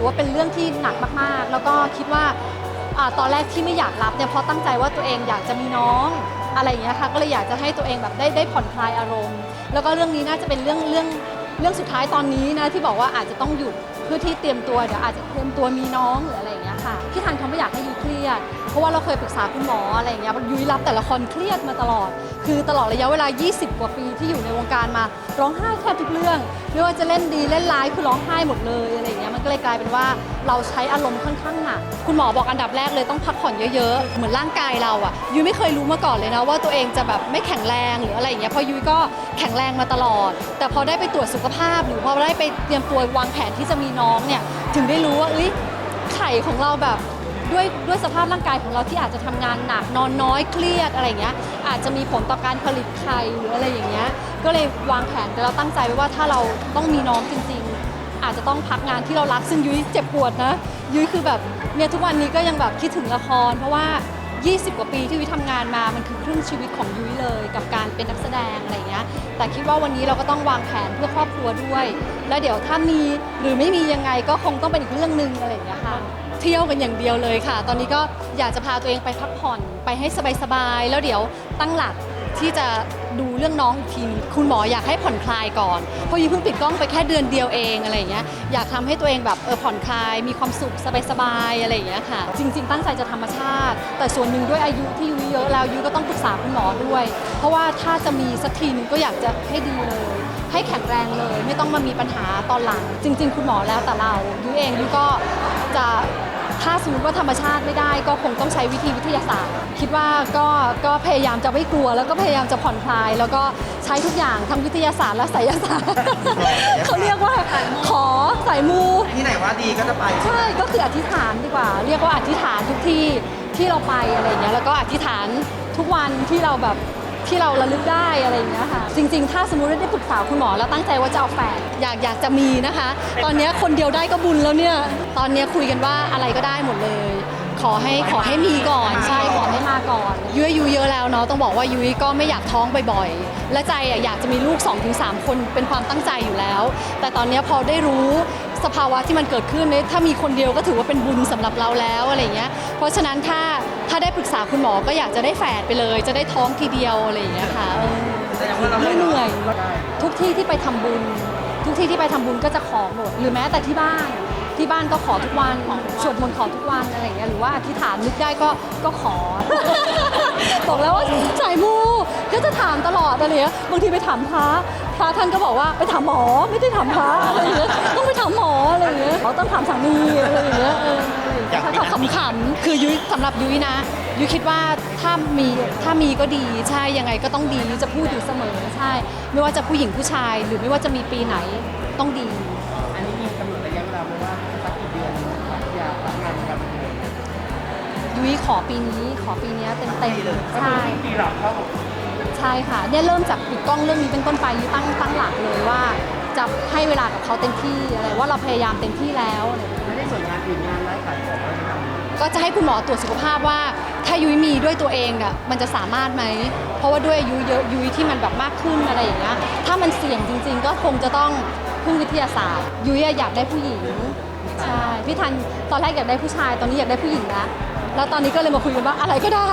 อว่าเป็นเรื่องที่หนักมากๆ แล้วก็คิดว่าอ่าตอนแรกที่ไม่อยากรับเนี่ยเพราะตั้งใจว่าตัวเองอยากจะมีน้องอะไรอย่างเงี้ยค่ะก็เลยอยากจะให้ตัวเองแบบได้ได้ผ่อนคลายอารมณ์ แล้วก็เรื่องนี้น่าจะเป็นเรื่องเรื่องเรื่องสุดท้ายตอนนี้นะที่บอกว่าอาจจะต้องหยุดเพื่อที่เตรียมตัวเดี๋ยวอาจจะเตรียมตัวมีน้องหรืออะไรอย่างเงี้ย ค่ะพี่ทันเขาไม่อยากให้ยุ้ยเครียด เพราะว่าเราเคยปรึกษาคุณหมออะไรอย่างเงี้ยยุ้ยรับแต่ละครเครียดมาตลอด คือตลอดระยะเวลา 20 กว่าปีที่อยู่ในวงการมาร้องไห้แทบทุกเรื่องไม่ว่าจะเล่นดีเล่นร้ายคือร้องไห้หมดเลยอะไรอย่างเงี้ยมันก็เลยกลายเป็นว่าเราใช้อารมณ์ค่อนข้างหนักคุณหมอบอกอันดับแรกเลยต้องพักผ่อนเยอะๆ เหมือนร่างกายเราอะยุ้ยไม่เคยรู้มาก่อนเลยนะว่าตัวเองจะแบบไม่แข็งแรงหรืออะไรอย่างเงี้ยเพราะยุ้ยก็แข็งแรงมาตลอด แต่พอได้ไปตรวจสุขภาพ หรือพอได้ไปเตรียมตัววางแผนที่จะมีน้องเนี่ยถึงได้รู้ว่าเอ้ย ไข่ของเราแบบด้วยด้วยสภาพร่างกายของเราที่อาจจะทำงานหนักนอนน้อยเครียดอะไรอย่างเงี้ยอาจจะมีผลต่อการผลิตไข่หรืออะไรอย่างเงี้ยก็เลยวางแผนแต่เราตั้งใจไว้ว่าถ้าเราต้องมีน้องจริง ๆ อาจจะต้องพักงานที่เรารักซึ่งยุ้ยเจ็บปวดนะยุ้ยคือแบบเนี่ยทุกวันนี้ก็ยังแบบคิดถึงละคร เพราะว่า 20 กว่าปีที่ยุ้ยทำงานมา มันคือครึ่งชีวิตของยุ้ยเลยกับการเป็นนักแสดงอะไรเงี้ย แต่คิดว่าวันนี้เราก็ต้องวางแผนเพื่อครอบครัวด้วย แล้วเดี๋ยวถ้ามีหรือไม่มียังไงก็คงต้องเป็นอีกเรื่องหนึ่งอะไรอย่างเงี้ยค่ะ เที่ยวกันอย่างเดียวเลยค่ะ ตอนนี้ก็อยากจะพาตัวเองไปพักผ่อนไปให้สบายๆ แล้วเดี๋ยวตั้งหลักที่จะ ดูเรื่องน้องอีกทีนคุณหมออยากให้ผ่อนคลายก่อน เพราะยีเพิ่งปิดกล้องไปแค่เดือนเดียวเองอะไรอย่างเงี้ยอยากทำให้ตัวเองแบบเออผ่อนคลาย มีความสุขสบายๆอะไรอย่างเงี้ยค่ะ จริง ๆ ตั้งใจจะธรรมชาติ แต่ส่วนหนึ่งด้วยอายุที่ยุ้ยเยอะแล้วยุ้ยก็ต้องปรึกษาคุณหมอด้วย เพราะว่าถ้าจะมีสักทีนึงก็อยากจะให้ดีเลย ให้แข็งแรงเลย ไม่ต้องมามีปัญหาตอนหลัง จริง ๆ คุณหมอแล้วแต่เรายุ้ยเองยุ้ยก็จะ ถ้าสมมติว่าธรรมชาติไม่ได้ก็คงต้องใช้วิธีวิทยาศาสตร์ คิดว่าก็ก็พยายามจะไม่กลัว แล้วก็พยายามจะผ่อนคลาย แล้วก็ใช้ทุกอย่างทั้งวิทยาศาสตร์และไสยศาสตร์ เขาเรียกว่าขอสายมูที่ไหนว่าดีก็จะไป ใช่ก็คืออธิษฐานดีกว่า เรียกว่าอธิษฐานทุกที่ที่เราไปอะไรเงี้ยแล้วก็อธิษฐานทุกวันที่เราแบบ ที่เราระลึกได้อะไรอย่างเงี้ยค่ะ จริง ๆ ถ้าสมมุติได้ปรึกษาคุณหมอแล้วตั้งใจว่าจะเอาแฝดอยากอยากจะมีนะคะ ตอนเนี้ยคนเดียวได้ก็บุญแล้วเนี่ย ตอนเนี้ยคุยกันว่าอะไรก็ได้หมดเลย ขอให้ขอให้มีก่อนใช่ขอให้มาก่อนยุ้ยอายุเยอะแล้วเนาะต้องบอกว่ายุ้ยก็ไม่อยากท้องบ่อยๆและใจอะอยากจะมีลูก 2-3 คนเป็นความตั้งใจอยู่แล้ว แต่ตอนเนี้ยพอได้รู้สภาวะที่มันเกิดขึ้นเนี่ยถ้ามีคนเดียวก็ถือว่าเป็นบุญสำหรับเราแล้วอะไรอย่างเงี้ย เพราะฉะนั้นถ้าถ้าได้ปรึกษาคุณหมอก็อยากจะได้แฝดไปเลย จะได้ท้องทีเดียวอะไรอย่างเงี้ยค่ะเออแสดงว่าเราไม่เหนื่อยได้ทุกที่ที่ไปทำบุญ ทุกที่ที่ไปทำบุญก็จะขอหมดหรือแม้แต่ที่บ้านที่บ้านก็ขอทุกวันสวดมนต์ขอทุกวันอะไรอย่างเงี้ยหรือว่าอธิษฐานนึกได้ก็ก็ขอ บอกแล้วว่าสายมูก็จะถามตลอดอะไรเงี้ยบางทีไปถามพระ พระท่านก็บอกว่าไปถามหมอไม่ได้ถามพระอะไรอย่างเงี้ยต้องไปถามหมออะไรอย่างเงี้ยเขาต้องถามสามีอะไรอย่างเงี้ยเอออะไรอย่างเงี้ยเขาขำๆคือยุ้ยสำหรับยุ้ยนะยุ้ยคิดว่าถ้ามีถ้ามีก็ดีใช่ยังไงก็ต้องดียุ้ยจะพูดอยู่เสมอใช่ ไม่ว่าจะผู้หญิงผู้ชาย หรือไม่ว่าจะมีปีไหนต้องดี อันนี้มีกำหนดระยะเวลาไหมว่าสักกี่เดือนพักยาพักงานการบันเทิงยุ้ยขอปีนี้ขอปีเนี้ยเต็มเต็มปีเลยใช่ ปีหลังเข้า ใช่ค่ะเนี่ยเริ่มจากปิดกล้องเรื่องนี้เป็นต้นไปยุ้ยตั้งตั้งหลักเลยว่าจะให้เวลากับเขาเต็มที่อะไรว่าเราพยายามเต็มที่แล้วอะไรอย่างเงี้ยไม่ได้ส่วนงานอื่นงานไร้ขายของอะไรทำก็จะให้คุณหมอตรวจสุขภาพว่า ถ้ายุ้ยมีด้วยตัวเองอะมันจะสามารถไหม เพราะว่าด้วยอายุเยอะยุ้ยที่มันแบบมากขึ้นอะไรอย่างเงี้ยถ้ามันเสี่ยงจริง ๆ ก็คงจะต้องพึ่งวิทยาศาสตร์ ยุ้ยอะอยากได้ผู้หญิงใช่พี่ทันตอนแรกอยากได้ผู้ชายตอนนี้อยากได้ผู้หญิงแล้วแล้วตอนนี้ก็เลยมาคุยกันว่าอะไรก็ได้